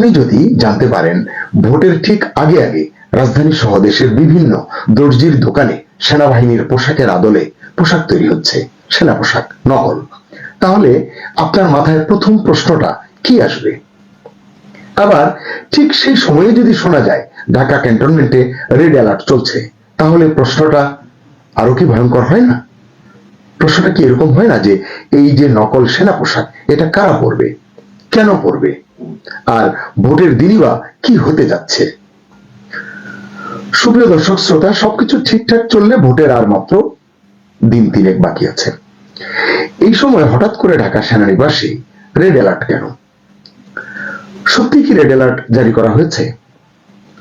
আপনি যদি জানতে পারেন ভোটের ঠিক আগে আগে রাজধানী সহ দেশের বিভিন্ন দর্জির দোকানে সেনাবাহিনীর পোশাকের আদলে পোশাক তৈরি হচ্ছে, সেনা পোশাক, নকল, তাহলে আপনার মাথায় প্রথম প্রশ্নটা কি আসবে? আবার ঠিক সেই সময়ে যদি শোনা যায় ঢাকা ক্যান্টনমেন্টে রেড অ্যালার্ট চলছে, তাহলে প্রশ্নটা আরও কি ভয়ঙ্কর হয় না? প্রশ্নটা কি এরকম হয় না যে এই যে নকল সেনা পোশাক, এটা কারা পরবে? কেন পরবে? আর ভোটের দিনই বা কি হতে যাচ্ছে? সুপ্রিয় দর্শক, শ্রোতা, সবকিছু ঠিকঠাক চললে ভোটের আর মাত্র দিন তিনেক বাকি আছে। এই সময় হঠাৎ করে ঢাকা সেনানিবাসে রেড অ্যালার্ট কেন? সত্যি কি রেড অ্যালার্ট জারি করা হয়েছে?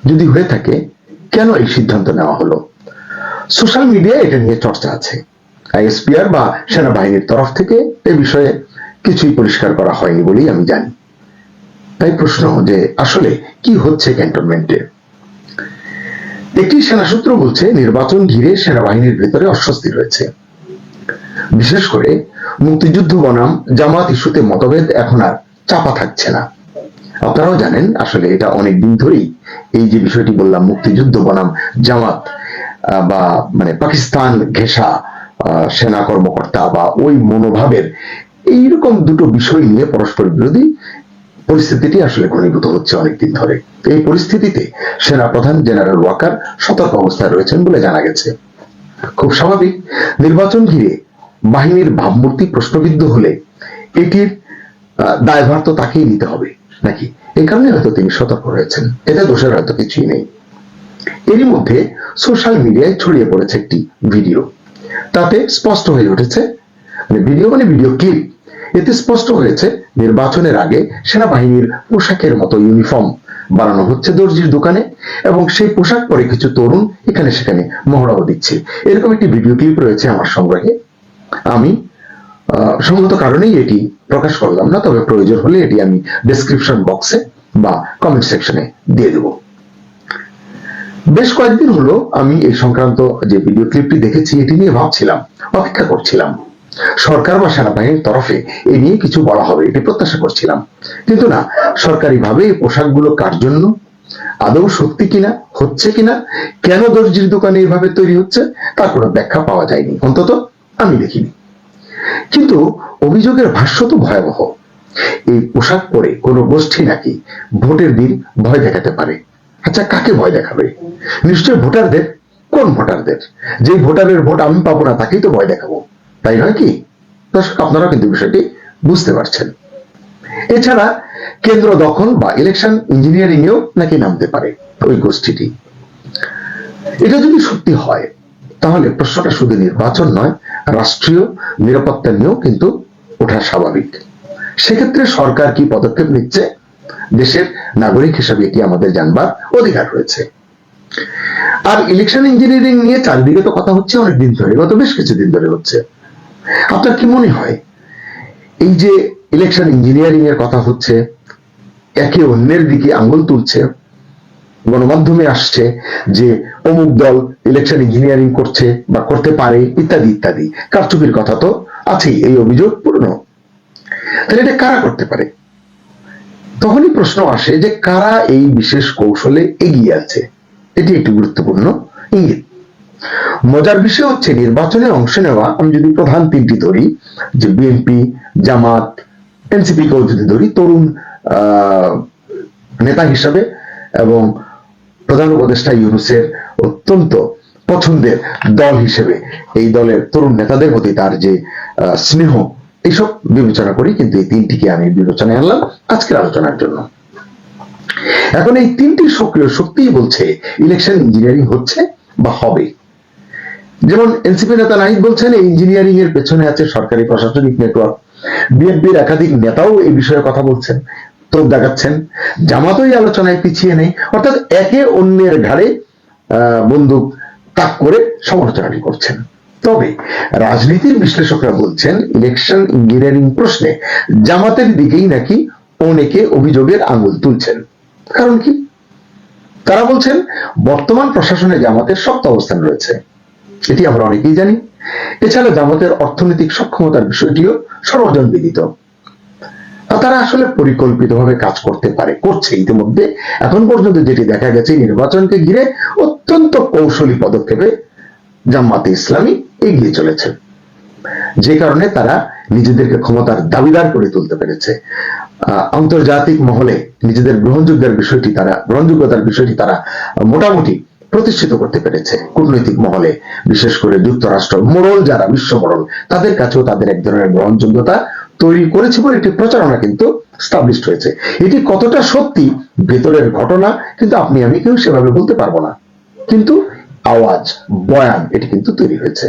যদি হয়ে থাকে, কেন এই সিদ্ধান্ত নেওয়া হলো? সোশ্যাল মিডিয়ায় এটা নিয়ে চর্চা আছে। আইএসপিআর বা সেনাবাহিনীর তরফ থেকে এ বিষয়ে কিছুই পরিষ্কার করা হয়নি বলেই আমি জানি। তাই প্রশ্ন যে আসলে কি হচ্ছে ক্যান্টনমেন্টে? একটি সেনা সূত্র বলছে নির্বাচন ঘিরে সেনাবাহিনীর ভেতরে অস্বস্তি রয়েছে। বিশেষ করে মুক্তিযুদ্ধ বনাম জামাত ইস্যুতে মতভেদ এখন আর চাপা থাকছে না। আপনারাও জানেন আসলে এটা অনেক দিন ধরেই এই যে বিষয়টি বললাম মুক্তিযুদ্ধ বনাম জামাত বা মানে পাকিস্তান আহ, সেনা কর্মকর্তা বা ওই মনোভাবের এইরকম দুটো বিষয় নিয়ে পরস্পর বিরোধী পরিস্থিতিটি আসলে ঘনীভূত হচ্ছে অনেকদিন ধরে। এই পরিস্থিতিতে সেনা প্রধান জেনারেল ওয়াকার সতর্ক অবস্থায় রয়েছেন বলে জানা গেছে। খুব স্বাভাবিক, নির্বাচন ঘিরে বাহিনীর ভাবমূর্তি প্রশ্নবিদ্ধ হলে এটির দায়ভার তো তাকেই নিতে হবে, নাকি? এই কারণে হয়তো তিনি সতর্ক রয়েছেন। এতে দোষের হয়তো কিছুই নেই। এরই মধ্যে সোশ্যাল মিডিয়ায় ছড়িয়ে পড়েছে একটি ভিডিও। তাতে স্পষ্ট হয়ে উঠেছে মানে ভিডিও মানে ভিডিও ক্লিপ। এতে স্পষ্ট হয়েছে, নির্বাচনের আগে সেনাবাহিনীর পোশাকের মতো ইউনিফর্ম বানানো হচ্ছে দর্জির দোকানে, এবং সেই পোশাক পরে কিছু তরুণ এখানে সেখানে মহড়াও দিচ্ছে। এরকম একটি ভিডিও ক্লিপ রয়েছে আমার সংগ্রহে। আমি সঙ্গত কারণেই এটি প্রকাশ করলাম না, তবে প্রয়োজন হলে এটি আমি ডেসক্রিপশন বক্সে বা কমেন্ট সেকশনে দিয়ে দেব। বেশ কয়েকদিন হলো আমি এই সংক্রান্ত যে ভিডিও ক্লিপটি দেখেছি, এটি নিয়ে ভাবছিলাম, অপেক্ষা করছিলাম। সরকার বা সেনাবাহিনীর তরফে এ নিয়ে কিছু বলা হবে, এটি প্রত্যাশা করছিলাম। কিন্তু না, সরকারিভাবে এই পোশাকগুলো কার জন্য? আদৌ সত্যি কিনা? হচ্ছে কিনা? কেন দর্জির দোকানে এইভাবে তৈরি হচ্ছে? তার কোনো ব্যাখ্যা পাওয়া যায়নি। অন্তত আমি দেখিনি। কিন্তু অভিযোগের ভাষ্য তো ভয়াবহ। এই পোশাক পরে কোনো গোষ্ঠী নাকি ভোটের দিন ভয় দেখাতে পারে? আচ্ছা কাকে ভয় দেখাবে? নিশ্চয় ভোটারদের? কোন ভোটারদের? যে ভোটারের ভোট আমি পাবো না, তাকেই তো ভয় দেখাবো। তাই নয় কি? আপনারা কিন্তু বিষয়টি বুঝতে পারছেন। এছাড়া কেন্দ্র দখল বা ইলেকশন ইঞ্জিনিয়ারিং এও নাকি নামতে পারে ওই গোষ্ঠীটি। এটা যদি সত্যি হয়, তাহলে প্রশ্নটা শুধু নির্বাচন নয়, রাষ্ট্রীয় নিরাপত্তা নিয়েও কিন্তু ওঠা স্বাভাবিক। সেক্ষেত্রে সরকার কি পদক্ষেপ নিচ্ছে? দেশের নাগরিক হিসেবে এটি আমাদের জানবার অধিকার রয়েছে? আর ইলেকশন ইঞ্জিনিয়ারিং নিয়ে চারিদিকে তো কথা হচ্ছে অনেক দিন ধরে, গত বেশ কিছুদিন ধরে হচ্ছে। আপনার কি মনে হয়? এই যে ইলেকশন ইঞ্জিনিয়ারিং এর কথা হচ্ছে, একে অন্যের দিকে আঙ্গুল তুলছে, গণমাধ্যমে আসছে যে অমুক দল ইলেকশন ইঞ্জিনিয়ারিং করছে বা করতে পারে ইত্যাদি ইত্যাদি। কারচুপির কথা তো আছেই, এই অভিযোগ পূর্ণ। তাহলে এটা কারা করতে পারে? তখনই প্রশ্ন আসে যে কারা এই বিশেষ কৌশলে এগিয়ে আছে? এটি একটি গুরুত্বপূর্ণ ইঙ্গিত। মজার বিষয় হচ্ছে নির্বাচনে অংশ নেওয়া, আমি যদি প্রধান তিনটি ধরি, যে বিএনপি জামাত এনসিপি কেও যদি ধরি, তরুণ নেতা হিসাবে এবং প্রধান উপদেষ্টা ইউনুসের অত্যন্ত পছন্দের দল হিসেবে এই দলের তরুণ নেতাদের প্রতি তার যে স্নেহ, এইসব বিবেচনা করি, কিন্তু এই তিনটিকে আমি বিবেচনায় আনলাম আজকের আলোচনার জন্য। এখন এই তিনটি সক্রিয় শক্তিই বলছে ইলেকশন ইঞ্জিনিয়ারিং হচ্ছে বা হবে। যেমন এনসিপি নেতা নাহিদ বলছেন, এই ইঞ্জিনিয়ারিং এর পেছনে আছে সরকারি প্রশাসনিক নেটওয়ার্ক বিএনপির একাধিক নেতাও এই বিষয়ে কথা বলছেন, তোপ দেখাচ্ছেন। জামাতও এই আলোচনায় পিছিয়ে নেই, অর্থাৎ একে অন্যের ঘাড়ে বন্দুক তাক করে সমালোচনাটি করছেন। তবে রাজনীতির বিশ্লেষকরা বলছেন ইলেকশন ইঞ্জিনিয়ারিং প্রশ্নে জামাতের দিকেই নাকি অনেকে অভিযোগের আঙুল তুলছেন। কারণ কি? তারা বলছেন, বর্তমান প্রশাসনে জামাতের শক্ত অবস্থান রয়েছে। এটি আমরা অনেকেই জানি। এছাড়া জামাতের অর্থনৈতিক সক্ষমতার বিষয়টিও সর্বজন বিদিত তারা আসলে পরিকল্পিতভাবে কাজ করতে পারে, করছে ইতিমধ্যে। এখন পর্যন্ত যেটি দেখা গেছে, নির্বাচনকে ঘিরে অত্যন্ত কৌশলী পদক্ষেপে জামাতে ইসলামী এগিয়ে চলেছে। যে কারণে তারা নিজেদেরকে ক্ষমতার দাবিদার করে তুলতে পেরেছে। আন্তর্জাতিক মহলে নিজেদের গ্রহণযোগ্যের বিষয়টি তারা, গ্রহণযোগ্যতার বিষয়টি তারা মোটামুটি প্রতিষ্ঠিত করতে পেরেছে কূটনৈতিক মহলে, বিশেষ করে যুক্তরাষ্ট্র, মোড়ল যারা, বিশ্ব মোড়ল, তাদের কাছেও তাদের এক ধরনের গ্রহণযোগ্যতা তৈরি করেছে বলে একটি প্রচারণা কিন্তু স্টাবলিশ হয়েছে। এটি কতটা সত্যি, ভেতরের ঘটনা কিন্তু আপনি, আমি কেউ সেভাবে বলতে পারব না। কিন্তু আওয়াজ, বয়ান, এটি কিন্তু তৈরি হয়েছে।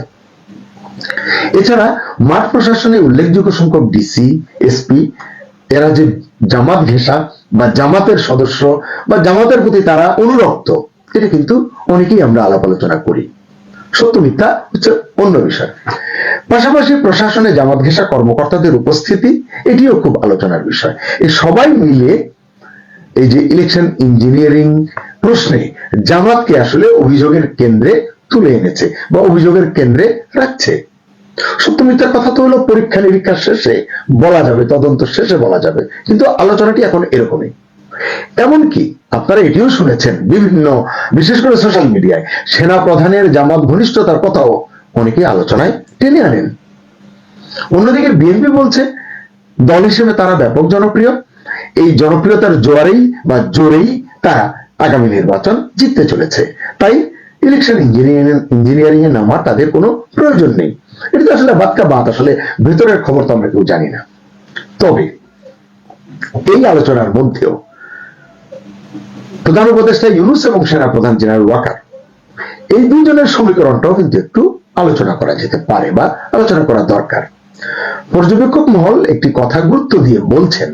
এছাড়া মাঠ প্রশাসনে উল্লেখযোগ্য সংখ্যক ডিসি এসপি এরা যে জামাত ঘেঁষা বা জামাতের সদস্য বা জামাতের প্রতি তারা অনুরক্ত এটা কিন্তু অনেকেই আমরা আলাপ আলোচনা করি। সত্য মিথ্যা হচ্ছে অন্য বিষয়। পাশাপাশি প্রশাসনে জামাত ঘেঁষা কর্মকর্তাদের উপস্থিতি, এটিও খুব আলোচনার বিষয়। এই সবাই মিলে এই যে ইলেকশন ইঞ্জিনিয়ারিং প্রশ্নে জামাতকে আসলে অভিযোগের কেন্দ্রে তুলে এনেছে বা অভিযোগের কেন্দ্রে রাখছে। সত্য মিথ্যার কথা তো হলো পরীক্ষা নিরীক্ষার শেষে বলা যাবে, তদন্ত শেষে বলা যাবে। কিন্তু আলোচনাটি এখন এরকমই। এমনকি আপনারা এটিও শুনেছেন বিভিন্ন, বিশেষ করে সোশ্যাল মিডিয়ায় সেনা প্রধানের জামাত ঘনিষ্ঠতার কথাও অনেকে আলোচনায় টেনে আনেন। অন্যদিকে বিএনপি বলছে, দল হিসেবে তারা ব্যাপক জনপ্রিয়। এই জনপ্রিয়তার জোয়ারেই বা জোরেই তারা আগামী নির্বাচন জিততে চলেছে। তাই ইলেকশন ইঞ্জিনিয়ারিং ইঞ্জিনিয়ারিং এ নামার তাদের কোনো প্রয়োজন নেই। এটা তো আসলে বাদকা বাদ আসলে ভেতরের খবর তো আমরা কেউ জানি না। তবে এই আলোচনার মধ্যেও প্রধান উপদেষ্টা ইউনুস এবং সেনা প্রধান জেনারেল ওয়াকার। এই দুইজনের সমীকরণটাও কিন্তু একটু আলোচনা করা যেতে পারে বা আলোচনা করা দরকার। পর্যবেক্ষক মহল একটি কথা গুরুত্ব দিয়ে বলছেন,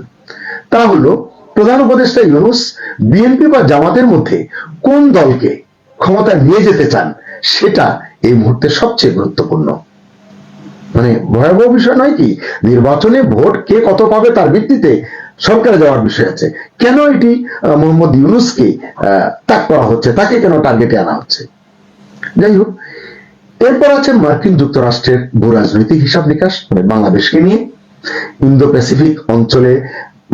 তা হলো, প্রধান উপদেষ্টা ইউনুস বিএনপি বা জামাতের মধ্যে কোন দলকে ক্ষমতা নিয়ে যেতে চান সেটা এই মুহূর্তে সবচেয়ে গুরুত্বপূর্ণ। মানে ভয়াবহ বিষয় নয় কি, নির্বাচনে ভোট কে কত পাবে তার ভিত্তিতে সরকারে যাওয়ার বিষয় আছে। কেন এটি মোহাম্মদ ইউনুসকে তাক করা হচ্ছে? তাকে কেন টার্গেটে আনা হচ্ছে? যাই হোক, এরপর আছে মার্কিন যুক্তরাষ্ট্রের ভূ রাজনৈতিক হিসাব নিকাশ মানে বাংলাদেশকে নিয়ে। ইন্দো প্যাসিফিক অঞ্চলে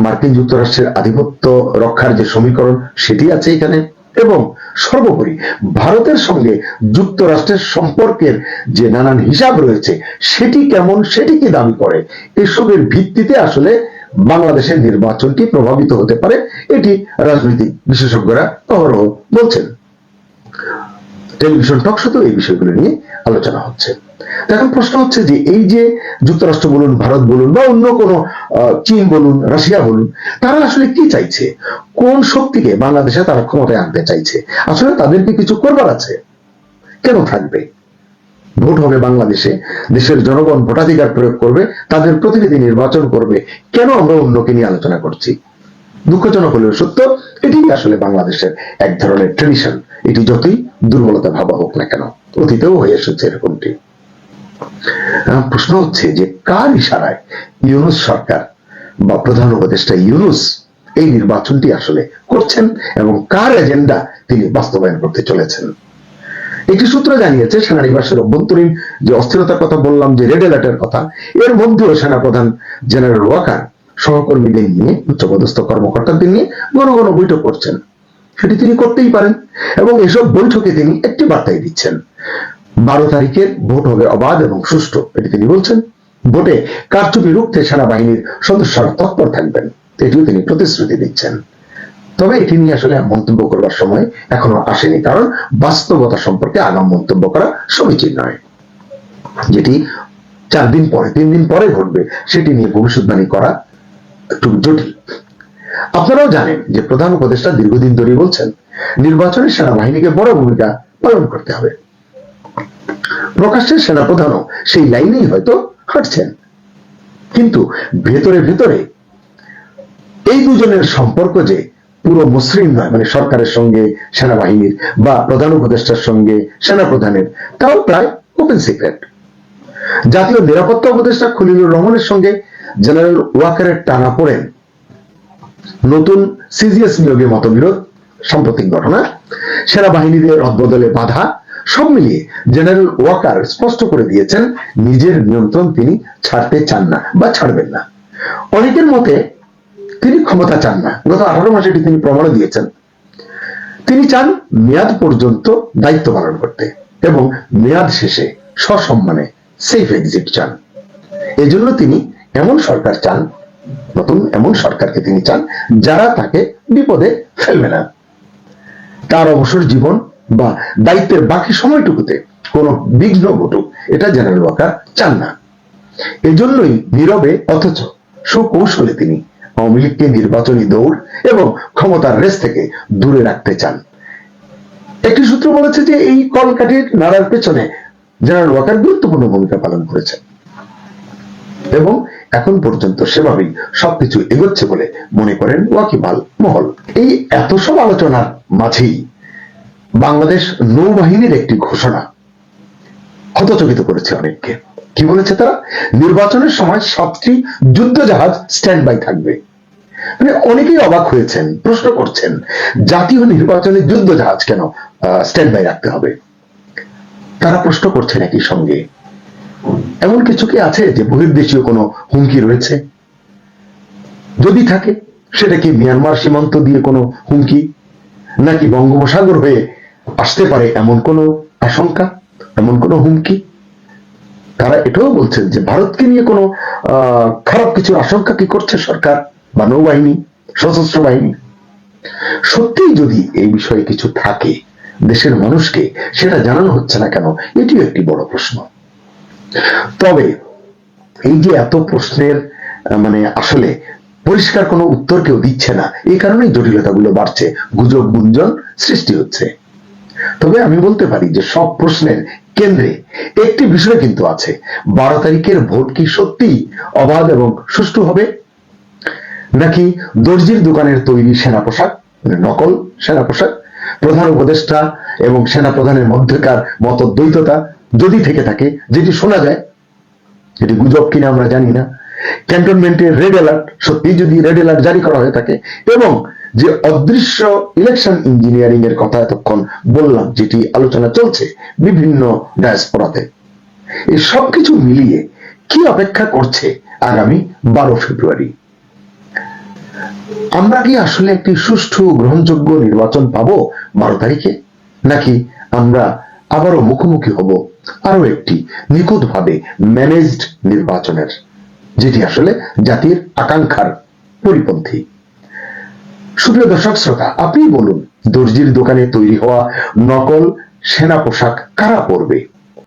মার্কিন যুক্তরাষ্ট্রের আধিপত্য রক্ষার যে সমীকরণ, সেটি আছে এখানে। এবং সর্বোপরি ভারতের সঙ্গে যুক্তরাষ্ট্রের সম্পর্কের যে নানান হিসাব রয়েছে, সেটি কেমন, সেটি কি দাবি করে, এসবের ভিত্তিতে আসলে বাংলাদেশের নির্বাচনটি প্রভাবিত হতে পারে, এটি রাজনৈতিক বিশেষজ্ঞরা অহরহ বলছেন। টেলিভিশন টক শোতেও এই বিষয়গুলো নিয়ে আলোচনা হচ্ছে। এখন প্রশ্ন হচ্ছে যে এই যে যুক্তরাষ্ট্র বলুন, ভারত বলুন বা অন্য কোনো চীন বলুন, রাশিয়া বলুন, তারা আসলে কি চাইছে? কোন শক্তিকে বাংলাদেশে তারা ক্ষমতায় আনতে চাইছে? আসলে তাদেরকে কিছু করবার আছে? কেন থাকবে? ভোট হবে বাংলাদেশে, দেশের জনগণ ভোটাধিকার প্রয়োগ করবে, তাদের প্রতিনিধি নির্বাচন করবে। কেন আমরা অন্যকে নিয়ে আলোচনা করছি? দুঃখজনক হলেও সত্য এটি আসলে বাংলাদেশের এক ধরনের ট্রেডিশন এটি যতই দুর্বলতা ভাবা হোক না কেন, অতীতেও হয়ে এসেছে এরকমটি। প্রশ্ন হচ্ছে যে কার ইশারায় ইউনুস সরকার বা প্রধান উপদেষ্টা ইউনুস এই নির্বাচনটি আসলে করছেন এবং কার এজেন্ডা তিনি বাস্তবায়ন করতে চলেছেন? একটি সূত্র জানিয়েছে, সেনানিবাসের অভ্যন্তরীণ যে অস্থিরতার কথা বললাম, যে রেড অ্যালার্টের কথা, এর মধ্যেও সেনাপ্রধান জেনারেল ওয়াকার, সহকর্মীদের নিয়ে, উচ্চপদস্থ কর্মকর্তাদের নিয়ে ঘন ঘন বৈঠক করছেন। সেটি তিনি করতেই পারেন এবং এসব বৈঠকে তিনি একটি বার্তাই দিচ্ছেন। বারো তারিখের ভোট হবে অবাধ এবং সুষ্ঠু, এটি তিনি বলছেন। ভোটে কারচুপি রুখতে সেনাবাহিনীর সদস্যরা তৎপর থাকবেন, এটিও তিনি প্রতিশ্রুতি দিচ্ছেন। তবে এটি নিয়ে আসলে মন্তব্য করবার সময় এখনও আসেনি, কারণ বাস্তবতা সম্পর্কে আগাম মন্তব্য করা সমীচীন নয়। যেটি চার দিন পরে, তিন দিন পরে ঘটবে, সেটি নিয়ে ভবিষ্যৎবাণী করা একটু জটিল। আপনারাও জানেন যে প্রধান উপদেষ্টা দীর্ঘদিন ধরেই বলছেন, নির্বাচনে সেনাবাহিনীকে বড় ভূমিকা পালন করতে হবে। প্রকাশ্যে সেনাপ্রধানও সেই লাইনেই হয়তো হাঁটছেন। কিন্তু ভেতরে ভেতরে এই দুজনের সম্পর্ক যে পুরো মসৃণ নয় মানে সরকারের সঙ্গে, সেনাবাহিনীর বা প্রধান উপদেষ্টার সঙ্গে, সেনাপ্রধানের, তাও প্রায় ওপেন সিক্রেট জাতীয় নিরাপত্তা উপদেষ্টা খলিলুর রহমানের সঙ্গে জেনারেল ওয়াকারের টানা পড়েন নতুন সিজিএস নিয়োগে মতবিরোধ সাম্প্রতিক ঘটনা, সেনাবাহিনীতে রদবদলে বাধা, সব মিলিয়ে জেনারেল ওয়াকার স্পষ্ট করে দিয়েছেন, নিজের নিয়ন্ত্রণ তিনি ছাড়তে চান না বা ছাড়বেন না। অনেকের মতে তিনি ক্ষমতা চান না। গত আঠারো মাসে এটি তিনি প্রমাণ দিয়েছেন। তিনি চান মেয়াদ পর্যন্ত দায়িত্ব পালন করতে এবং মেয়াদ শেষে সসম্মানে সেফ এক্সিট চান। এজন্য তিনি এমন সরকার চান, নতুন এমন সরকারকে তিনি চান যারা তাকে বিপদে ফেলবে না। তার অবসর জীবন বা দায়িত্বের বাকি সময়টুকুতে কোনো বিঘ্ন ঘটুক, এটা জেনারেল ওয়াকার চান না। এজন্যই নীরবে অথচ সুকৌশলে তিনি আওয়ামী লীগকে নির্বাচনী দৌড় এবং ক্ষমতার রেস থেকে দূরে রাখতে চান। একটি সূত্র বলেছে যে এই কলকাঠির নাড়ার পেছনে জেনারেল ওয়াকার গুরুত্বপূর্ণ ভূমিকা পালন করেছেন। এবং এখন পর্যন্ত সেভাবেই সবকিছু এগোচ্ছে বলে মনে করেন ওয়াকিবাল মহল। এই এত সব আলোচনার মাঝেই বাংলাদেশ নৌবাহিনীর একটি ঘোষণা হতচকিত করেছে অনেককে। কি বলেছে তারা? নির্বাচনের সময় সাতটি যুদ্ধ জাহাজ স্ট্যান্ড বাই থাকবে। মানে অনেকেই অবাক হয়েছেন, প্রশ্ন করছেন, জাতীয় নির্বাচনে যুদ্ধ জাহাজ কেন স্ট্যান্ড বাই রাখতে হবে? তারা প্রশ্ন করছেন একই সঙ্গে। এমন কিছু কি আছে যে বহির্দেশীয় কোনো হুমকি রয়েছে? যদি থাকে, সেটা কি মিয়ানমার সীমান্ত দিয়ে কোনো হুমকি? নাকি বঙ্গোপসাগর হয়ে আসতে পারে এমন কোনো আশঙ্কা, এমন কোনো হুমকি? তারা এটাও বলছেন যে ভারতকে নিয়ে কোনো খারাপ কিছুর আশঙ্কা কি করছে সরকার বা নৌবাহিনী, সশস্ত্র বাহিনী? সত্যি যদি এই বিষয়ে কিছু থাকে দেশের মানুষকে, সেটা জানানো হচ্ছে না কেন? এটিও একটি বড় প্রশ্ন। তবে এই যে এত প্রশ্নের মানে আসলে পরিষ্কার কোনো উত্তর কেউ দিচ্ছে না, এই কারণেই জটিলতাগুলো বাড়ছে, গুজব গুঞ্জন সৃষ্টি হচ্ছে। তবে আমি বলতে পারি যে সব প্রশ্নের কেন্দ্রে একটি বিষয় কিন্তু আছে। বারো তারিখের ভোট কি সত্যি অবাধ এবং সুষ্ঠু হবে? নাকি দর্জির দোকানের তৈরি সেনা পোশাক, নকল সেনা পোশাক, প্রধান উপদেষ্টা এবং সেনা প্রধানের মধ্যকার মতদ্বৈততা যদি থেকে থাকে, যেটি শোনা যায় এটি গুজব কিনা আমরা জানি না, ক্যান্টনমেন্টে রেড অ্যালার্ট, সত্যি যদি রেড অ্যালার্ট জারি করা হয়ে থাকে এবং যে অদৃশ্য ইলেকশন ইঞ্জিনিয়ারিং এর কথা এতক্ষণ বললাম, যেটি আলোচনা চলছে বিভিন্ন ডায়াসপোরাতে এই সবকিছু মিলিয়ে কি অপেক্ষা করছে আগামী বারো ফেব্রুয়ারি? আমরা কি আসলে একটি সুষ্ঠু, গ্রহণযোগ্য নির্বাচন পাবো বারো তারিখে? নাকি আমরা আবারও মুখোমুখি হব আরও একটি নিখুঁতভাবে ম্যানেজড নির্বাচনের, যেটি আসলে জাতির আকাঙ্ক্ষার পরিপন্থী? সুপ্রিয় দর্শক শ্রোতা আপনি বলুন দর্জির দোকানে তৈরি হওয়া নকল সেনা পোশাক কারা পরবে?